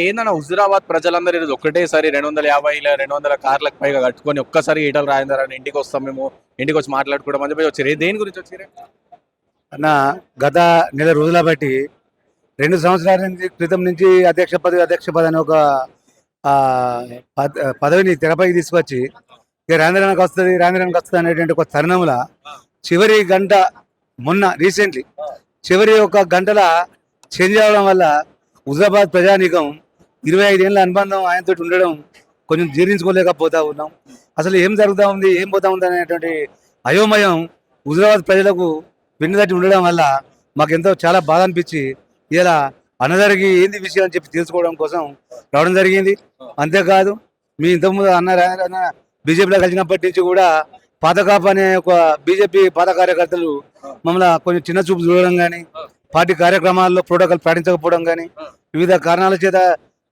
ఏందన్న హుజురాబాద్ ప్రజలందరూ ఈరోజు ఒకటేసారి రెండు వందల యాభై రెండు వందల కార్లకు పైగా కట్టుకొని ఒక్కసారి ఈటల రాజేందర్ అని ఇంటికి వస్తాం మేము ఇంటికి వచ్చి మాట్లాడుకోవడం అని చెప్పి వచ్చారు దేని గురించి వచ్చారు అన్న గత నెల రోజుల బట్టి రెండు సంవత్సరాల నుంచి క్రితం నుంచి అధ్యక్ష పదవి అధ్యక్ష పదవి అని ఒక పద- పదవిని తెరపైకి తీసుకొచ్చి ఇక రాంధ్రానికి వస్తుంది రాంధ్రానికి వస్తుంది అనేటువంటి ఒక తరుణంలో చివరి గంట మొన్న రీసెంట్లీ చివరి ఒక గంటల చేంజ్ అవ్వడం వల్ల హుజరాబాద్ ప్రజానీకం ఇరవై ఐదేళ్ళ అనుబంధం ఆయనతో ఉండడం కొంచెం జీర్ణించుకోలేకపోతా ఉన్నాం. అసలు ఏం జరుగుతూ ఉంది ఏం పోతా ఉంది అనేటువంటి అయోమయం హుజరాబాద్ ప్రజలకు వెన్నుదట్టి ఉండడం వల్ల మాకు ఎంతో చాలా బాధ అనిపించి ఇలా అన్నదరికి ఏంది విషయం అని చెప్పి తెలుసుకోవడం కోసం రావడం జరిగింది. అంతేకాదు మీ ఇంతకుముందు అన్న అన్న బీజేపీలో కలిసినప్పటి నుంచి కూడా పాతకాప్ అనే ఒక బీజేపీ పాత కార్యకర్తలు మమ్మల్ని కొంచెం చిన్న చూపు చూడడం కానీ పార్టీ కార్యక్రమాల్లో ప్రోటోకాల్ పాటించకపోవడం కానీ వివిధ కారణాల చేత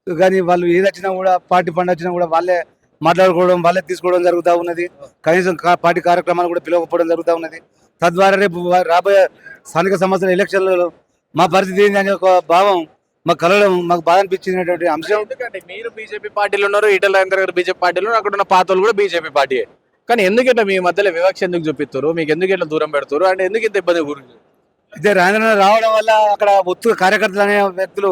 కానీ వాళ్ళు ఏది వచ్చినా కూడా పార్టీ పండు వచ్చినా కూడా వాళ్ళే మాట్లాడుకోవడం వాళ్ళే తీసుకోవడం జరుగుతూ ఉన్నది. కనీసం పార్టీ కార్యక్రమాలు కూడా పిలవకపోవడం జరుగుతూ ఉన్నది. తద్వారా రేపు రాబోయే స్థానిక సంస్థల ఎలక్షన్లలో మా పరిస్థితి ఏంటి అనే ఒక భావం మాకు కలవడం మాకు బాధ అనిపించినటువంటి అంశం. ఎందుకంటే మీరు బీజేపీ పార్టీలో ఉన్నారు ఈటల రాజేందర్ గారు బీజేపీ పార్టీలో ఉన్నారు. అక్కడ ఉన్న పాత వాళ్ళు కూడా బీజేపీ పార్టీ కానీ ఎందుకు ఇట్లా మీ మధ్యలో వివక్ష ఎందుకు చూపిస్తారు? మీకు ఎందుకు ఇట్లా దూరం పెడతారు? అంటే ఎందుకు ఇంత ఇబ్బంది గురించి? అయితే రాజేంద్ర రావడం వల్ల అక్కడ ఒత్తు కార్యకర్తలు అనే వ్యక్తులు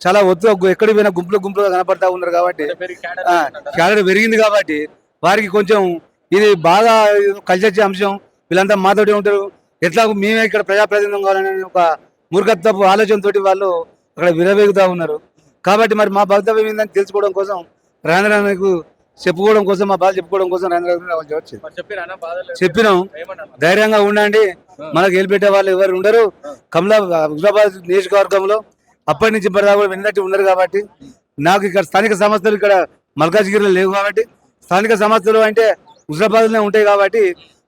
చాలా ఒత్తు ఎక్కడికి పోయినా గుంపులు గుంపులుగా కనపడతా ఉన్నారు కాబట్టి క్యాడర్ పెరిగింది కాబట్టి వారికి కొంచెం ఇది బాగా కలిసి వచ్చే అంశం. వీళ్ళంతా మాతోటి ఉంటారు. ఎట్లా మేమే ఇక్కడ ప్రజాప్రతినిధం కావాలనే ఒక మూర్ఖత్వపు ఆలోచనతోటి వాళ్ళు అక్కడ విరవేగుతా ఉన్నారు. కాబట్టి మరి మా భక్తవ్యం ఏందని తెలుసుకోవడం కోసం రాజేంద్రకు చెప్పుకోవడం కోసం మా బాధ చెప్పుకోవడం కోసం రాజేంద్ర వచ్చింది. చెప్పినాం. ధైర్యంగా ఉండండి. మనకు గెలిపెట్టే వాళ్ళు ఎవరు ఉండరు. కమలా హుజాబాద్ నియోజకవర్గంలో అప్పటి నుంచి ఇప్పటిదాకా కూడా విన్నట్టు ఉన్నారు కాబట్టి నాకు ఇక్కడ స్థానిక సంస్థలు ఇక్కడ మల్కాజ్గిరిలో లేవు కాబట్టి స్థానిక సంస్థలు అంటే హుజరాబాద్లోనే ఉంటాయి కాబట్టి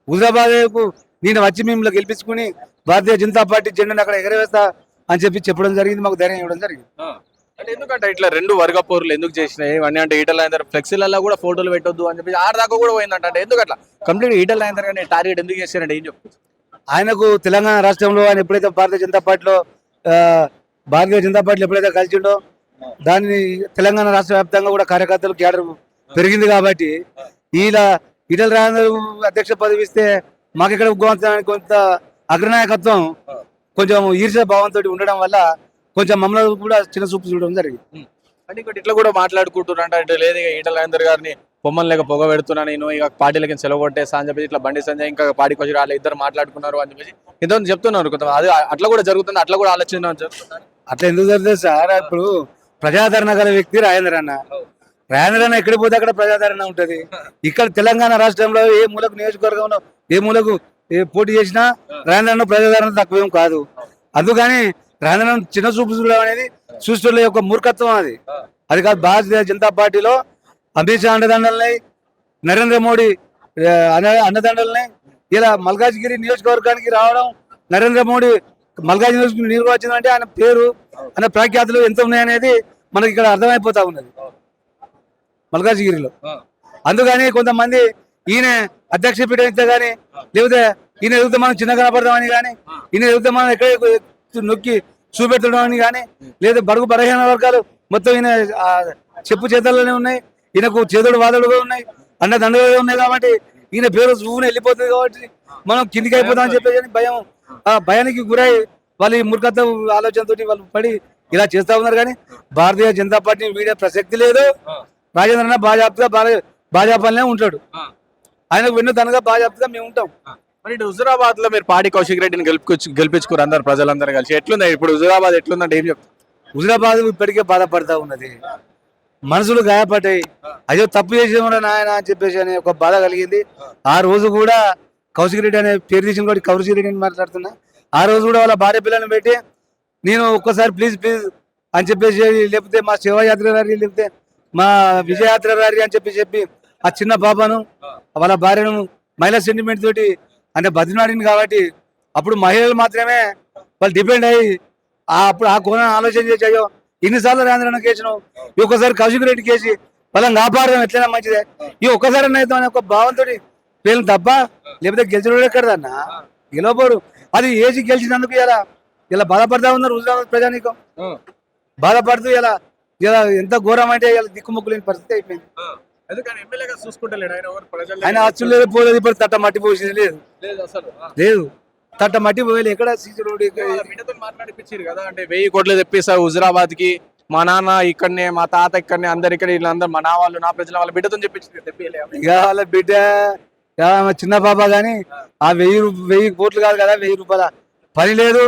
హుజరాబాద్కు నేను వచ్చి మిమ్మల్ని గెలిపించుకుని భారతీయ జనతా పార్టీ జెండాను అక్కడ ఎగరవేస్తా అని చెప్పి చెప్పడం జరిగింది మాకు ధైర్యం ఇవ్వడం జరిగింది. అంటే ఎందుకంటే ఇట్లా రెండు వర్గ పోర్లు ఎందుకు చేసినాయి? ఇవన్నీ అంటే ఈటల అయిన ఫ్లెక్సీలలో కూడా ఫోటోలు పెట్టొద్దు అని చెప్పి ఆరు దాకా కూడా పోయిందంట. అంటే ఎందుకు అట్లా? కంప్లీట్ ఈటల అయిన టార్గెట్ ఎందుకు చేశారంటే ఏం చెప్పు ఆయనకు తెలంగాణ రాష్ట్రంలో ఆయన ఎప్పుడైతే భారతీయ జనతా పార్టీలో భారతీయ జనతా పార్టీలో ఎప్పుడైతే కలిసిండో దాన్ని తెలంగాణ రాష్ట్ర వ్యాప్తంగా కూడా కార్యకర్తలు క్యాడర్ పెరిగింది కాబట్టి ఇలా ఈటల రాజేందర్ అధ్యక్ష పదవి ఇస్తే మాకు ఇక్కడ కొంత కొంత అగ్రనాయకత్వం కొంచెం ఈర్ష్య భావంతో ఉండడం వల్ల కొంచెం మమ్మల్ని కూడా చిన్న చూపు చూడడం జరిగింది. అంటే ఇంకోటి ఇట్లా కూడా మాట్లాడుకుంటున్నారంట అంటే లేదు ఈటల రాజేందర్ గారిని బొమ్మలు లేక పొగ పెడుతున్నా నేను ఇక పార్టీలకి సెలవు కొట్టేస్తా అని చెప్పి ఇట్లా బండి సంజయ్ ఇంకా పార్టీకి వచ్చి వాళ్ళు ఇద్దరు మాట్లాడుకున్నారు అని చెప్పేసి ఇద్దరు చెప్తున్నారు కొంత అది అట్లా కూడా జరుగుతుంది అట్లా కూడా ఆలోచన అట్లా ఎందుకు జరుగుతుంది సార్? ఇప్పుడు ప్రజాదరణ గల వ్యక్తి రాజేంద్ర అన్న. రాజేంద్ర అన్న ఎక్కడ పోతే అక్కడ ప్రజాదరణ ఉంటది. ఇక్కడ తెలంగాణ రాష్ట్రంలో ఏ మూలకు నియోజకవర్గంలో ఏ మూలకు ఏ పోటీ చేసినా రాజేంద్ర అన్న ప్రజాదరణ తక్కువేం కాదు. అందుకని రాజేంద్ర చిన్న చూపు చూడడం అనేది చూస్తున్న యొక్క మూర్ఖత్వం అది. అది కాదు భారతీయ జనతా పార్టీలో అమిత్ షా నరేంద్ర మోడీ ఆ, అన్న- అండదండలున్నాయి ఇలా మల్కాజ్గిరి నియోజకవర్గానికి రావడం నరేంద్ర మోడీ మల్కాజ్ నియోజకవర్గం వచ్చిందంటే ఆయన పేరు ఆయన ప్రఖ్యాతులు ఎంత ఉన్నాయనేది మనకి ఇక్కడ అర్థమైపోతా ఉన్నది. మల్కాజ్గిరిలో. అందుకని కొంతమంది ఈయన అధ్యక్ష పీఠం ఇస్తే గానీ లేకపోతే ఈయన ఎదిగితే మనం చిన్న కనపడదామని కానీ ఈయన ఎదిగితే మనం ఎక్కడ నొక్కి చూపెట్టడం అని కానీ లేదా బడుగు బలహీన వర్గాలు మొత్తం ఈయన చెప్పు చేతల్లోనే ఉన్నాయి. ఈయనకు చేతుడు వాదడుగా ఉన్నాయి అన్న దండగా ఉన్నాయి కాబట్టి ఈయన పేరు చూపుని వెళ్ళిపోతుంది కాబట్టి మనం కిందికి అయిపోతామని చెప్పేసి భయం. ఆ భయానికి గురై వాళ్ళు ఈ మూర్ఖత్వ ఆలోచనతో వాళ్ళు పడి ఇలా చేస్తా ఉన్నారు కానీ భారతీయ జనతా పార్టీ వీడే ప్రసక్తి లేదు. రాజేంద్ర అన్న భాజపాగా భార- భాజపాలోనే ఉంటాడు. ఆయనకు వెన్ను తనగా భాజపాగా మేము ఉంటాం. మరి ఇటు హుజురాబాద్లో మీరు పాడి కౌశిక్ రెడ్డిని గెలుపుకొచ్చు గెలిపించుకోరు అందరు ప్రజలందరూ కలిసి. ఎట్లుంది ఇప్పుడు హుజురాబాద్ ఎట్లుందంటే ఏం చెప్తారు హుజరాబాద్ ఇప్పటికే బాధపడతా ఉన్నది. మనసులు గాయపడ్డాయి. అయ్యో తప్పు చేసేమో నాయన అని చెప్పేసి అనే ఒక బాధ కలిగింది. ఆ రోజు కూడా కౌశిక్ రెడ్డి అనే పేరు తీసిన కూడా కౌశిక్ రెడ్డి అని మాట్లాడుతున్నా. ఆ రోజు కూడా వాళ్ళ భార్య పిల్లల్ని పెట్టి నేను ఒక్కసారి ప్లీజ్ ప్లీజ్ అని చెప్పేసి లేకపోతే మా శివయాత్ర రారి లేకపోతే మా విజయయాత్ర రారి అని చెప్పి చెప్పి ఆ చిన్న పాపను వాళ్ళ భార్యను మహిళా సెంటిమెంట్ తోటి అంటే బతినాడింది కాబట్టి అప్పుడు మహిళలు మాత్రమే వాళ్ళు డిపెండ్ అయ్యి అప్పుడు ఆ కోణ ఆలోచన చేసి అయ్యో ఇన్నిసార్లు రాంద్రన్న కేసును? ఈ ఒక్కసారి కౌశిక్ రెడ్డి కేసి వాళ్ళని కాపాడడం ఎట్లయినా మంచిదే. ఈ ఒక్కసారి అయితే అనే ఒక భావంతో పేర్లు తప్ప లేకపోతే గెలిచిన ఎక్కడదన్నా గెలవబోరు అది ఏసి గెలిచినందుకు ఇలా ఇలా బాధపడతా ఉన్నారు హుజరాబాద్ ప్రజానీకం. బాధపడుతూ ఇలా ఇలా ఎంత ఘోరం అంటే ఇలా దిక్కుముక్కు లేని పరిస్థితి అయిపోయింది. ఆయన ఎవరు? ప్రజలు ఆయన ఆస్తులు లేదు పోలేదు ఇప్పుడు తట్ట మట్టి పోసింది లేదు. లేదు. తట్ట మట్టి పోయలేదు ఎక్కడ సీసీ రోడ్ మాట్లాడిపించారు కదా అంటే వెయ్యి కోట్లు తెప్పిస్తా హుజురాబాద్కి మా నాన్న ఇక్కడనే మా తాత ఇక్కడనే అందరు ఇక్కడ వీళ్ళందరూ మా నా వాళ్ళు నా ప్రజల వాళ్ళ బిడ్డతో చెప్పించి తెప్పియలే ఇక వాళ్ళ బిడ్డ చిన్న పాప గాని ఆ వెయ్యి వెయ్యి కోట్లు కాదు కదా వెయ్యి రూపాయల పని లేదు.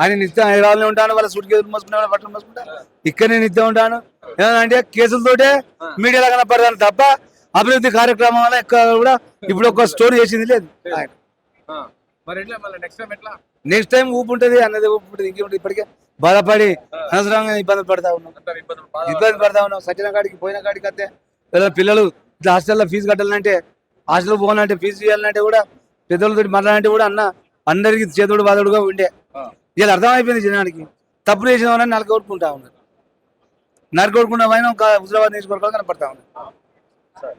ఆయన నిత్యం హైదరాబాద్ ఉంటాను వాళ్ళ సూట్ కేసులు మోసుకుంటా వాళ్ళ బట్టలు మోసుకుంటా ఇక్కడనే నిత్యం ఉంటాను ఏమంటే కేసులతోటే మీడియాలో కనపడతాను తప్ప అభివృద్ధి కార్యక్రమం వల్ల ఎక్కడ కూడా ఇప్పుడు ఒక స్టోరీ చేసింది లేదు ఆయన. మరి ఎట్లా మళ్ళీ నెక్స్ట్ టైం ఎట్లా? నెక్స్ట్ టైం ఊపు ఉంటది అన్నది ఊపు ఉంటుంది ఇంకేముంటుంది ఇప్పటికే బాధపడి అనవసరంగా ఇబ్బంది పడతా ఉన్నాం. ఇబ్బందులు ఇబ్బంది పడతా ఉన్నాం. సచిన కాడికి పోయిన కాడికి వస్తే పిల్లలు ఇట్లా హాస్టల్లో ఫీజు కట్టాలంటే హాస్టల్ పోవాలంటే ఫీజు చేయాలంటే కూడా పెద్దలతో మాట్లాడాలంటే కూడా అన్న అందరికి చేతుడు బాధుడుగా ఉండే. ఇలా అర్థమైపోయింది జనానికి. తప్పులు చేసిన వాళ్ళని నరకొట్టుకుంటా ఉన్నారు. నరకొట్టుకుంటా పైన ఒక హుజరాబాద్ నియోజకవర్గాలు కనపడతా ఉన్నారు. సరే.